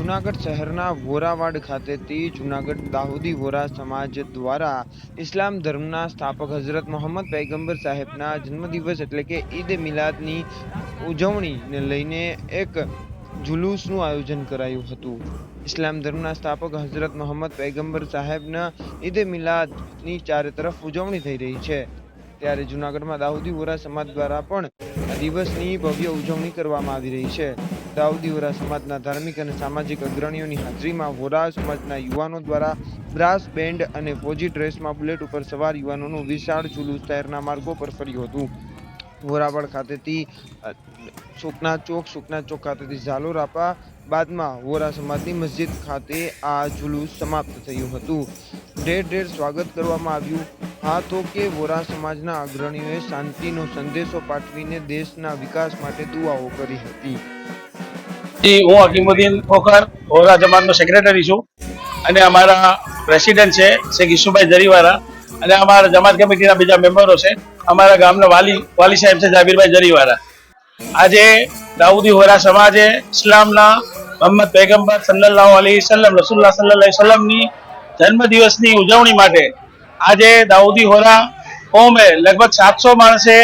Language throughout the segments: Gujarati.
જૂનાગઢ શહેરના વોરાવાડ ખાતેથી જૂનાગઢ દાહુદી વોરા સમાજ દ્વારા ઇસ્લામ ધર્મના સ્થાપક હઝરત મોહમ્મદ પૈગંબર સાહેબના જન્મદિવસ એટલે કે ઈદ મિલાદની ઉજવણીને લઈને એક જુલુસનું આયોજન કરાયું હતું. ઇસ્લામ ધર્મના સ્થાપક હઝરત મોહમ્મદ પૈગંબર સાહેબના ઈદ મિલાદની ચારે તરફ ઉજવણી થઈ રહી છે. ત્યારે જૂનાગઢમાં દાહોદી વોરા સમાજ દ્વારા પણ દિવસની ભવ્ય ઉજવણી કરવામાં આવી રહી છે. દાઉદી વોરા સમાજના ધાર્મિક અને સામાજિક અગ્રણીઓની હાજરીમાં વોરા સમાજના યુવાનો દ્વારા બ્રાસ બેન્ડ અને ફોજી ડ્રેસમાં બુલેટ ઉપર સવાર યુવાનોનું વિશાળ જુલુસ શહેરના માર્ગો પર ફર્યું હતું. વોરાવળ ખાતેથી સુકના ચોક સુકના ચોક ખાતેથી ઝાલોર આપા બાદમાં વોરા સમાજની મસ્જિદ ખાતે આ જુલુસ સમાપ્ત થયું હતું. ઢેર ઢેર સ્વાગત કરવામાં આવ્યું. હા તો કે વોરા સમાજના અગ્રણીઓએ શાંતિનો સંદેશો પાઠવીને દેશના વિકાસ માટે દુઆઓ કરી હતી. જી, હું હકીમુદ્દીન ખોખર હોરા જમાનનો સેક્રેટરી છું. અને અમારા પ્રેસિડેન્ટ છે શેખ ઈસુભાઈ જરીવાલા. અને અમારા જમાત કમિટીના બીજા મેમ્બરો છે અમારા ગામના વાલી વાલી સાહેબ છે જાબીરભાઈ જરીવાલા. આજે દાઉદી હોરા સમાજે ઇસ્લામના મોહમ્મદ પૈગંબર સલ્લલ્લાહુ અલૈહિ વસલ્લમ રસુલ્લાહ સલ્લલ્લાહુ અલૈહિ વસલ્લમની જન્મદિવસની ઉજવણી માટે આજે દાઉદી હોરા કોમે લગભગ સાતસો માણસે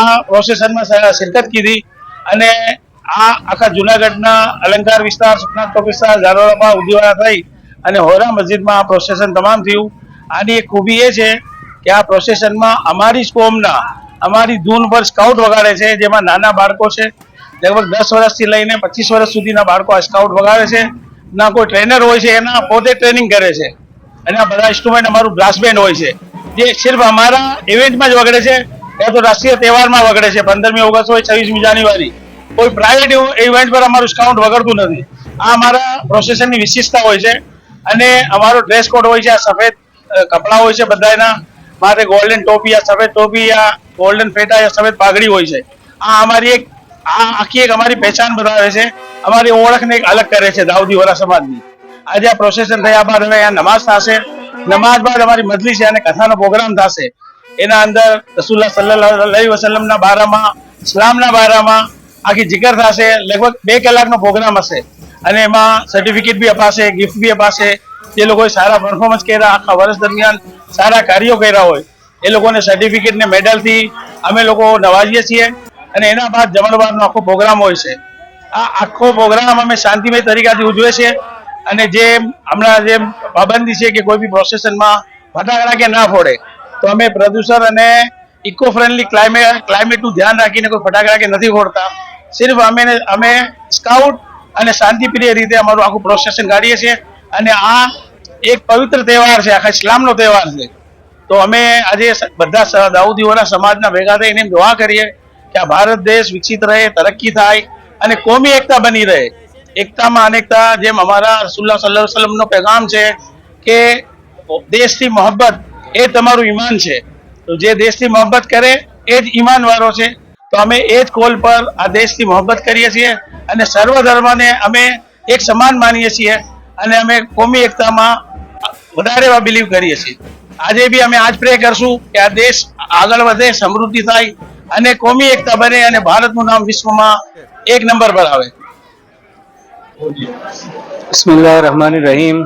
આ પ્રોસેસનમાં શિરકત કીધી. અને આ આખા જુનાગઢના અલંકાર વિસ્તાર સુખનાથ ચોક વિસ્તાર ઝાલોડામાં ઉદીવાળા થઈ અને હોરા મસ્જિદમાં આ પ્રોસેસન તમામ થયું. આની એક ખૂબી એ છે કે આ પ્રોસેસનમાં અમારી જ કોમના અમારી ધૂન પર સ્કાઉટ વગાડે છે, જેમાં નાના બાળકો છે. લગભગ દસ વર્ષથી લઈને પચીસ વર્ષ સુધીના બાળકો આ સ્કાઉટ વગાડે છે. ના કોઈ ટ્રેનર હોય છે, એના પોતે ટ્રેનિંગ કરે છે. અને આ બધા ઇન્સ્ટ્રુમેન્ટ અમારું બ્રાસ હોય છે. જે સિર્ફ અમારા ઇવેન્ટમાં જ વગડે છે, એ તો રાષ્ટ્રીય તહેવારમાં વગડે છે. પંદરમી ઓગસ્ટ હોય, છવ્વીસમી જાન્યુઆરી. કોઈ પ્રાઇવેટ ઇવેન્ટ પર અમારું સ્કાઉન્ટ વગરતું નથી. આ અમારા પ્રોસેસનની વિશેષતા હોય છે. અને અમારો ડ્રેસ કોડ હોય છે આ સફેદ કપડાં હોય છે બધાના મારે ગોલ્ડન ટોપી, આ સફેદ ટોપી, આ ગોલ્ડન ફેટા, આ સફેદ પાઘડી હોય છે. આ અમારી એક, આ આખી એક અમારી પહેચાન બતાવે છે. અમારી ઓળખને એક અલગ કરે છે દાઉદી વરા સમાજની. આજે આ પ્રોસેસન થયા બાદ હવે અહીંયા નમાઝ થશે. નમાઝ બાદ અમારી મજલી છે અને કથાનો પ્રોગ્રામ થશે. એના અંદર રસુલ્લા સલ્લાહ વસલમના બારામાં, ઇસ્લામના બારામાં આખી જિકર થશે, લગભગ બે કલાકનો પ્રોગ્રામ હશે. અને એમાં સર્ટિફિકેટ બી અપાશે ગિફ્ટ બી અપાશે. જે લોકોએ સારા પરફોર્મન્સ કર્યા આખા વર્ષ દરમિયાન, સારા કાર્યો કર્યા હોય, એ લોકોને સર્ટિફિકેટ ને મેડલથી અમે લોકો નવાજીએ છીએ. અને એના બાદ જમણવારનો આખો પ્રોગ્રામ હોય છે. આ આખો પ્રોગ્રામ અમે શાંતિમય તરીકાથી ઉજવે છે અને જે હમણાં જે પાબંદી છે કે કોઈ બી પ્રોસેસનમાં ફટાકડા કે ના ફોડે, તો અમે પ્રદૂષણ અને ઇકો ફ્રેન્ડલી ક્લાઇમેટ ક્લાઇમેટનું ધ્યાન રાખીને કોઈ ફટાકડા કે નથી ફોડતા. સિર્ફ અમે અમે સ્કાઉટ અને શાંતિપ્રિય રીતે અમારું આખું પ્રોસેસન કાઢીએ છીએ. અને આ એક પવિત્ર તહેવાર છે, આખા ઇસ્લામનો તહેવાર છે. તો અમે આજે બધા દાઉદીઓના સમાજના ભેગા થઈને એમ દુઆ કરીએ કે આ ભારત દેશ વિકસિત રહે, તરક્કી થાય અને કોમી એકતા બની રહે. એકતામાં અનેકતા જેમ અમારા રસુલ્લા સલ્લાહ વસલમનો પેગામ છે કે દેશથી મોહબ્બત એ તમારું ઈમાન છે. તો જે દેશથી મોહબ્બત કરે, એ જ ઈમાનવાળો છે. તો અમે એ જ કોલ પર આ દેશથી મોહબ્બત કરીએ છીએ અને સર્વ ધર્મને અમે એક સમાન માનીએ છીએ અને અમે કોમી એકતામાં વધારે બિલીવ કરીએ છીએ. આજે બી અમે આજ પ્રે કરશું કે આ દેશ આગળ વધે, સમૃદ્ધિ થાય અને કોમી એકતા બને અને ભારતનું નામ વિશ્વમાં એક નંબર પર આવે. બિસ્મિલ્લાહ રહમાન રહીમ.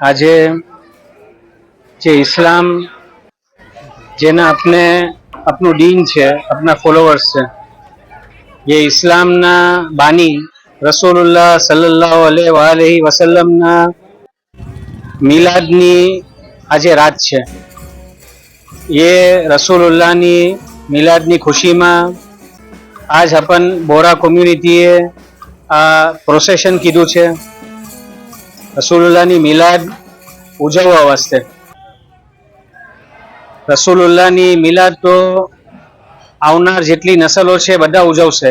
આજે જે ઇસ્લામ જેના આપણે આપનું ડીન છે, આપના ફોલોવર્સ છે. જે ઇસ્લામના બાની રસોલ્લા સલ્લાહ અલે વસલ્લમના મિલાદની આજે રાત છે. એ રસૂલુલ્લાહની મિલાદની ખુશીમાં આજ આપણ બોરા કોમ્યુનિટીએ આ પ્રોસેશન કીધું છે. રસૂલુલ્લાહની મિલાદ ઉજવવા વાસ્તે. રસૂલુલ્લાહની મિલાદ તો આવનાર જેટલી નસલો છે, બધા ઉજવશે.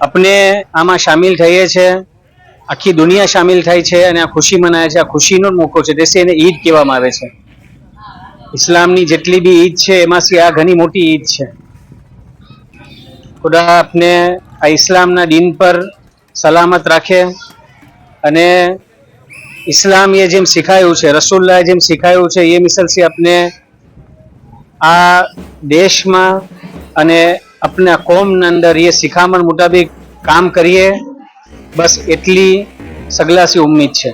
આપણે આમાં સામેલ થઈએ છે આખી દુનિયા સામેલ થાય છે અને આ ખુશી મનાય છે, આ ખુશીનો જ મોકો છે, દેશે એને ઈદ કહેવામાં આવે છે. ઇસ્લામની જેટલી બી ઈદ છે, એમાંથી આ ઘણી મોટી ઈદ છે. ખુદા આપને આ ઇસ્લામના દિન પર સલામત રાખે અને ઇસ્લામીએ જેમ શીખાયું છે, રસુલ્લાએ જેમ શીખાયું છે, એ મિસલથી આપને આ દેશમાં અને આપણા કોમની અંદર એ શિખામણ મુતાબિક કામ કરીએ, બસ એટલી સગલાસી ઉમ્મીદ છે.